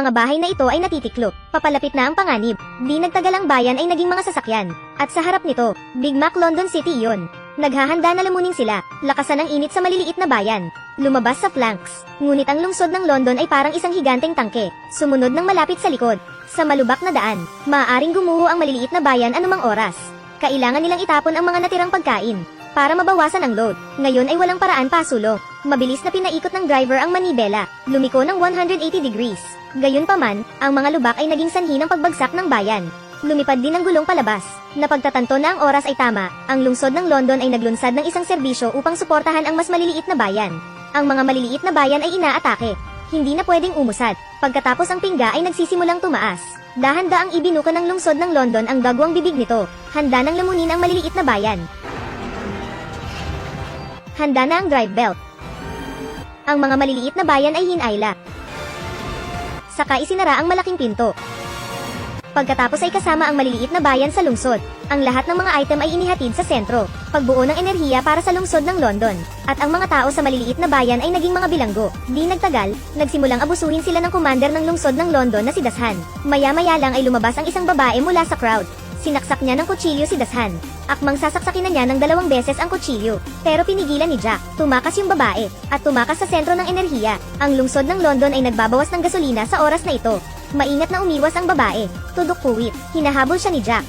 mga bahay na ito ay natitiklop. Papalapit na ang panganib. Di nagtagal ang bayan ay naging mga sasakyan. At sa harap nito, Big Mac London City iyon. Naghahanda na lamunin sila, lakasan ang init sa maliliit na bayan. Lumabas sa flanks. Ngunit ang lungsod ng London ay parang isang higanteng tangke, sumunod ng malapit sa likod. Sa malubak na daan, maaaring gumuho ang maliliit na bayan anumang oras. Kailangan nilang itapon ang mga natirang pagkain para mabawasan ang load. Ngayon ay walang paraan pa sulong. Mabilis na pinaikot ng driver ang manibela, lumiko ng 180 degrees. Gayunpaman, ang mga lubak ay naging sanhi ng pagbagsak ng bayan. Lumipad din ang gulong palabas. Napagtatanto na ang oras ay tama, ang lungsod ng London ay naglunsad ng isang serbisyo upang suportahan ang mas maliliit na bayan. Ang mga maliliit na bayan ay inaatake. Hindi na pwedeng umusad. Pagkatapos ang pingga ay nagsisimulang tumaas. Dahan-daang ibinuka ng lungsod ng London ang gagawang bibig nito. Handa nang lamunin ang maliliit na bayan. Handa na ang drive belt. Ang mga maliliit na bayan ay hinayla. Saka isinara ang malaking pinto. Pagkatapos ay kasama ang maliliit na bayan sa lungsod. Ang lahat ng mga item ay inihatid sa sentro. Pagbuo ng enerhiya para sa lungsod ng London. At ang mga tao sa maliliit na bayan ay naging mga bilanggo. Di nagtagal, nagsimulang abusuhin sila ng commander ng lungsod ng London na si Dashan. Maya-maya lang ay lumabas ang isang babae mula sa crowd. Sinaksak niya ng kutsilyo si Dashan. Akmang sasaksakin na niya ng dalawang beses ang kutsilyo. Pero pinigilan ni Jack. Tumakas yung babae. At tumakas sa sentro ng enerhiya. Ang lungsod ng London ay nagbabawas ng gasolina sa oras na ito. Maingat na umiwas ang babae. Tudok puwit. Hinahabol siya ni Jack.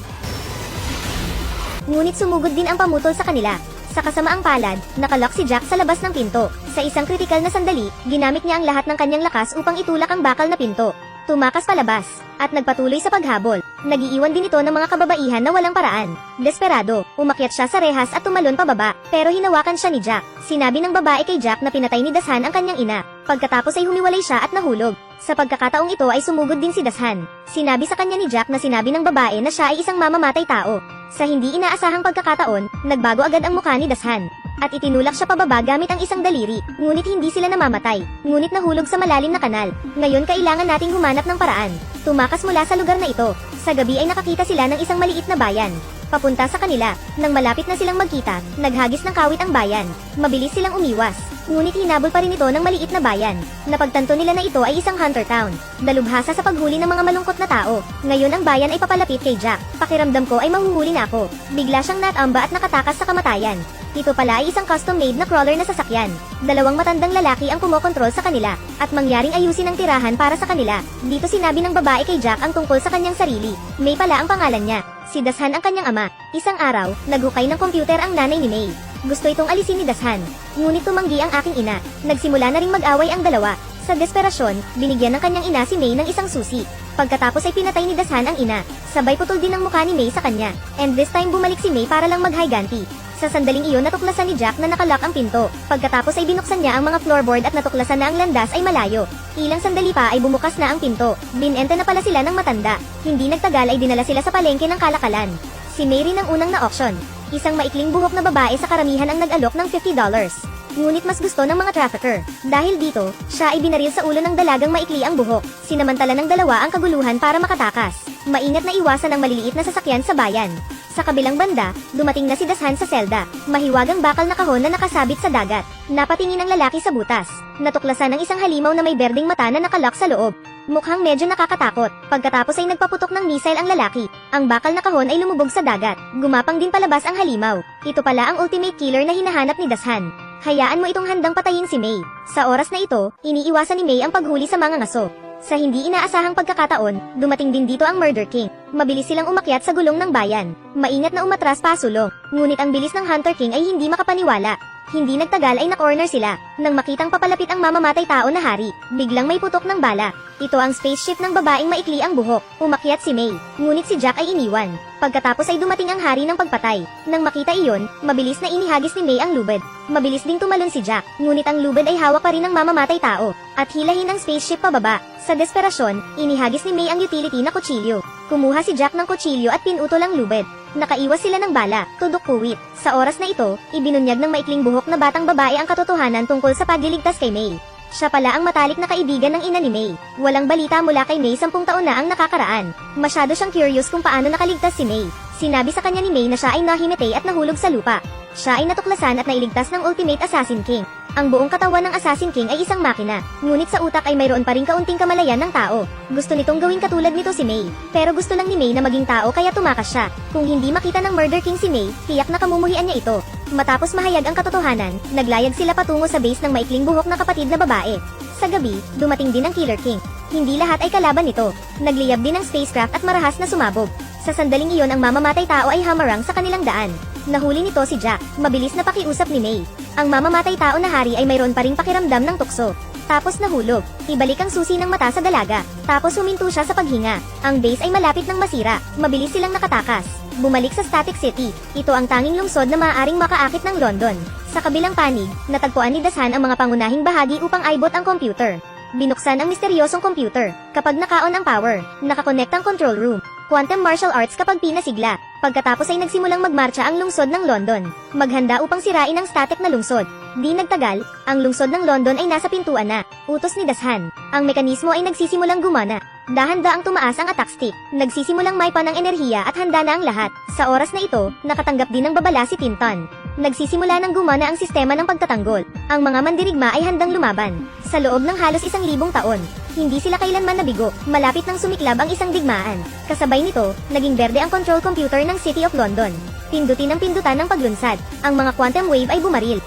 Ngunit sumugod din ang pamutol sa kanila. Sa kasamaang palad, nakalock si Jack sa labas ng pinto. Sa isang kritikal na sandali, ginamit niya ang lahat ng kanyang lakas upang itulak ang bakal na pinto. Tumakas palabas, at nagpatuloy sa paghabol. Nagiiwan din ito ng mga kababaihan na walang paraan. Desperado, umakyat siya sa rehas at tumalon pababa, pero hinawakan siya ni Jack. Sinabi ng babae kay Jack na pinatay ni Dashan ang kanyang ina. Pagkatapos ay humiwalay siya at nahulog. Sa pagkakataong ito ay sumugod din si Dashan. Sinabi sa kanya ni Jack na sinabi ng babae na siya ay isang mamamatay tao. Sa hindi inaasahang pagkakataon, nagbago agad ang mukha ni Dashan. At itinulak siya pababa gamit ang isang daliri, ngunit hindi sila namamatay. Ngunit nahulog sa malalim na kanal. Ngayon kailangan nating humanap ng paraan. Tumakas mula sa lugar na ito. Sa gabi ay nakakita sila ng isang maliit na bayan. Papunta sa kanila, nang malapit na silang magkita, naghagis ng kawit ang bayan. Mabilis silang umiwas. Ngunit hinabol pa rin ito ng maliit na bayan. Napagtanto nila na ito ay isang hunter town. Dalubhasa sa paghuli ng mga malungkot na tao. Ngayon ang bayan ay papalapit kay Jack. Pakiramdam ko ay mahuhuli na ako. Bigla siyang natamba at nakatakas sa kamatayan. Ito pala ay isang custom-made na crawler na sasakyan. Dalawang matandang lalaki ang kumokontrol sa kanila, at mangyaring ayusin ang tirahan para sa kanila. Dito sinabi ng babae kay Jack ang tungkol sa kanyang sarili. May pala ang pangalan niya. Si Dashan ang kanyang ama. Isang araw, naghukay ng computer ang nanay ni May. Gusto itong alisin ni Dashan. Ngunit tumanggi ang aking ina. Nagsimula na ring mag-away ang dalawa. Sa desperasyon, binigyan ng kanyang ina si May ng isang susi. Pagkatapos ay pinatay ni Dashan ang ina. Sabay putol din ang mukha ni May sa kanya. And this time bumalik si May para lang mag-higanti. Sa sandaling iyon natuklasan ni Jack na nakalock ang pinto. Pagkatapos ay binuksan niya ang mga floorboard at natuklasan na ang landas ay malayo. Ilang sandali pa ay bumukas na ang pinto. Binente na pala sila ng matanda. Hindi nagtagal ay dinala sila sa palengke ng kalakalan. Si Mary ng unang na-auction. Isang maikling buhok na babae sa karamihan ang nag-alok ng $50. Ngunit mas gusto ng mga trafficker. Dahil dito, siya ay binaril sa ulo ng dalagang maikli ang buhok. Sinamantala ng dalawa ang kaguluhan para makatakas. Maingat na iwasan ang maliliit na sasakyan sa bayan. Sa kabilang banda, dumating na si Dashan sa selda. Mahiwagang bakal na kahon na nakasabit sa dagat. Napatingin ang lalaki sa butas. Natuklasan ng isang halimaw na may berdeng mata na nakalock sa loob. Mukhang medyo nakakatakot. Pagkatapos ay nagpaputok ng missile ang lalaki. Ang bakal na kahon ay lumubog sa dagat. Gumapang din palabas ang halimaw. Ito pala ang ultimate killer na hinahanap ni Dashan. Hayaan mo itong handang patayin si May. Sa oras na ito, iniiwasan ni May ang paghuli sa mga ngaso. Sa hindi inaasahang pagkakataon, dumating din dito ang Murder King. Mabilis silang umakyat sa gulong ng bayan. Maingat na umatras pasulong. Ngunit ang bilis ng Hunter King ay hindi makapaniwala. Hindi nagtagal ay na-corner sila. Nang makitang papalapit ang mamamatay tao na hari, biglang may putok ng bala. Ito ang spaceship ng babaeng maikli ang buhok. Umakyat si May. Ngunit si Jack ay iniwan. Pagkatapos ay dumating ang hari ng pagpatay. Nang makita iyon, mabilis na inihagis ni May ang lubid. Mabilis ding tumalon si Jack. Ngunit ang lubid ay hawak pa rin ng mamamatay tao. At hilahin ang spaceship pababa. Sa desperasyon, inihagis ni May ang utility na kutsilyo. Kumuha si Jack ng kutsilyo at pinutol ang lubid. Nakaiwas sila ng bala, tudok kuwit. Sa oras na ito, ibinunyag ng maikling buhok na batang babae ang katotohanan tungkol sa pagliligtas kay May. Siya pala ang matalik na kaibigan ng ina ni May. Walang balita mula kay May sampung taon na ang nakakaraan. Masyado siyang curious kung paano nakaligtas si May. Sinabi sa kanya ni May na siya ay nahimatay at nahulog sa lupa. Siya ay natuklasan at nailigtas ng Ultimate Assassin King. Ang buong katawan ng Assassin King ay isang makina, ngunit sa utak ay mayroon pa rin kaunting kamalayan ng tao. Gusto nitong gawing katulad nito si May, pero gusto lang ni May na maging tao kaya tumakas siya. Kung hindi makita ng Murder King si May, tiyak na kamumuhian niya ito. Matapos mahayag ang katotohanan, naglayag sila patungo sa base ng maikling buhok na kapatid na babae. Sa gabi, dumating din ang Killer King. Hindi lahat ay kalaban nito. Nagliyab din ang spacecraft at marahas na sumabog. Sa sandaling iyon ang mamamatay tao ay hamarang sa kanilang daan. Nahuli nito si Jack, mabilis na pakiusap ni May. Ang mamamatay tao na hari ay mayroon pa ring pakiramdam ng tukso. Tapos nahulog. Ibalik ang susi ng mata sa dalaga. Tapos huminto siya sa paghinga. Ang base ay malapit ng masira. Mabilis silang nakatakas. Bumalik sa Static City. Ito ang tanging lungsod na maaaring makaakit ng London. Sa kabilang panig, natagpuan ni Dashan ang mga pangunahing bahagi upang aibot ang computer. Binuksan ang misteryosong computer. Kapag naka-on ang power, nakakonect ang control room. Quantum martial arts kapag pinasigla. Pagkatapos ay nagsimulang magmarcha ang lungsod ng London. Maghanda upang sirain ang static na lungsod. Di nagtagal, ang lungsod ng London ay nasa pintuan na. Utos ni Dashan. Ang mekanismo ay nagsisimulang gumana. Dahan-da ang tumaas ang attack stick. Nagsisimulang may ng enerhiya at handa na ang lahat. Sa oras na ito, nakatanggap din ng babala si Tinton. Nagsisimula ng gumana ang sistema ng pagtatanggol. Ang mga mandirigma ay handang lumaban. Sa loob ng halos isang libong taon, hindi sila kailanman nabigo, malapit nang sumiklab ang isang digmaan. Kasabay nito, naging berde ang control computer ng City of London. Pindutin ang pindutan ng paglunsad. Ang mga quantum wave ay bumaril.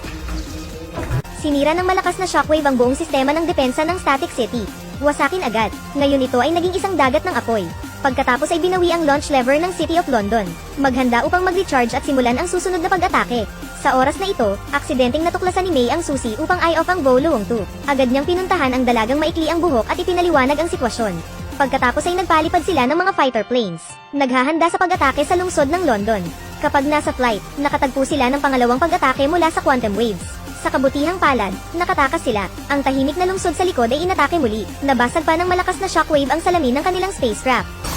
Sinira ng malakas na shockwave ang buong sistema ng depensa ng Static City. Wasakin agad. Ngayon ito ay naging isang dagat ng apoy. Pagkatapos ay binawi ang launch lever ng City of London. Maghanda upang mag-recharge at simulan ang susunod na pag-atake. Sa oras na ito, aksidenteng natuklasan ni May ang susi upang eye off ang Boluong 2. Agad niyang pinuntahan ang dalagang maikli ang buhok at ipinaliwanag ang sitwasyon. Pagkatapos ay nagpalipad sila ng mga fighter planes. Naghahanda sa pag-atake sa lungsod ng London. Kapag nasa flight, nakatagpo sila ng pangalawang pag-atake mula sa quantum waves. Sa kabutihang palad, nakatakas sila. Ang tahimik na lungsod sa likod ay inatake muli. Nabasag pa ng malakas na shockwave ang salamin ng kanilang spacecraft.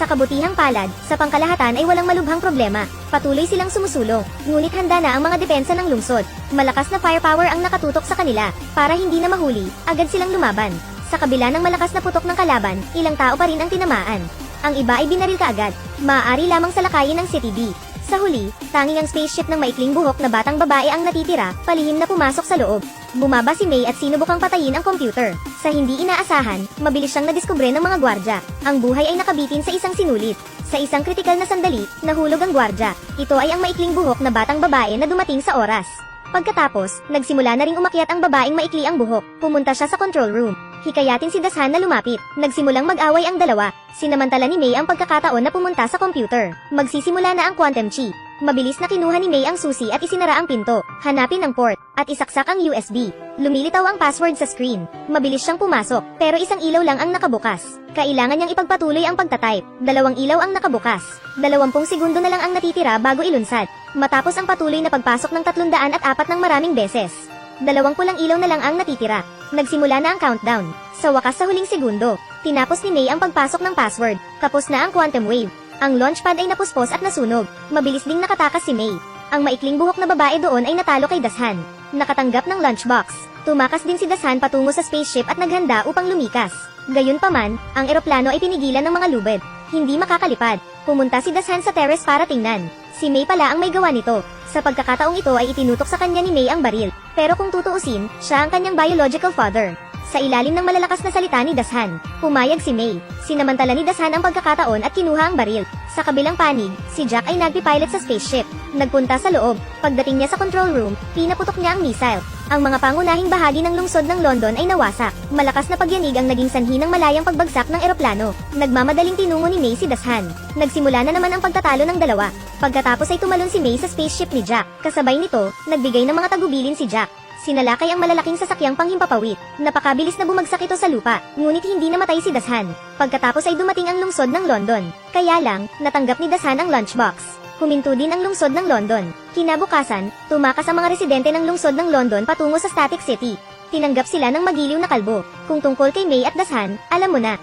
Sa kabutihang palad, sa pangkalahatan ay walang malubhang problema. Patuloy silang sumusulong, ngunit handa na ang mga depensa ng lungsod. Malakas na firepower ang nakatutok sa kanila, para hindi na mahuli, agad silang lumaban. Sa kabila ng malakas na putok ng kalaban, ilang tao pa rin ang tinamaan. Ang iba ay binaril kaagad, maaari lamang sa lakayin ng City. Sa huli, tanging ang spaceship ng maikling buhok na batang babae ang natitira, palihim na pumasok sa loob. Bumaba si May at sinubukang patayin ang computer. Sa hindi inaasahan, mabilis siyang nadiskubre ng mga gwardya. Ang buhay ay nakabitin sa isang sinulit. Sa isang kritikal na sandali, nahulog ang gwardya. Ito ay ang maikling buhok na batang babae na dumating sa oras. Pagkatapos, nagsimula na ring umakyat ang babaeng maikli ang buhok. Pumunta siya sa control room. Hikayatin si Dashan na lumapit. Nagsimulang mag-away ang dalawa. Sinamantala ni May ang pagkakataon na pumunta sa computer. Magsisimula na ang quantum chi. Mabilis na kinuha ni May ang susi at isinara ang pinto. Hanapin ang port at isaksak ang USB. Lumilitaw ang password sa screen. Mabilis siyang pumasok, pero isang ilaw lang ang nakabukas. Kailangan niyang ipagpatuloy ang pagtatype. Dalawang ilaw ang nakabukas. Dalawampung segundo na lang ang natitira bago ilunsad. Matapos ang patuloy na pagpasok ng 304 ng maraming beses. Dalawang pulang ilaw na lang ang natitira. Nagsimula na ang countdown. Sa wakas sa huling segundo, tinapos ni May ang pagpasok ng password. Kapos na ang quantum wave. Ang launchpad ay napuspos at nasunog. Mabilis ding nakatakas si May. Ang maikling buhok na babae doon ay natalo kay Dashan. Nakatanggap ng lunchbox. Tumakas din si Dashan patungo sa spaceship at naghanda upang lumikas. Gayunpaman, ang eroplano ay pinigilan ng mga lubid. Hindi makakalipad. Pumunta si Dashan sa terrace para tingnan. Si May pala ang may gawa nito. Sa pagkakataong ito ay itinutok sa kanya ni May ang baril. Pero kung tutuusin, siya ang kanyang biological father. Sa ilalim ng malalakas na salita ni Dashan, pumayag si May. Sinamantala ni Dashan ang pagkakataon at kinuha ang baril. Sa kabilang panig, si Jack ay nagpipilot sa spaceship. Nagpunta sa loob. Pagdating niya sa control room, pinaputok niya ang missile. Ang mga pangunahing bahagi ng lungsod ng London ay nawasak. Malakas na pagyanig ang naging sanhi ng malayang pagbagsak ng eroplano. Nagmamadaling tinungo ni May si Dashan. Nagsimula na naman ang pagtatalo ng dalawa. Pagkatapos ay tumalon si May sa spaceship ni Jack. Kasabay nito, nagbigay ng mga tagubilin si Jack. Sinalakay ang malalaking sasakyang panghimpapawid. Napakabilis na bumagsak ito sa lupa, ngunit hindi namatay si Dashan. Pagkatapos ay dumating ang lungsod ng London. Kaya lang, natanggap ni Dashan ang lunchbox. Huminto din ang lungsod ng London. Kinabukasan, tumakas ang mga residente ng lungsod ng London patungo sa Static City. Tinanggap sila ng magiliw na kalbo. Kung tungkol kay May at Dashan, alam mo na.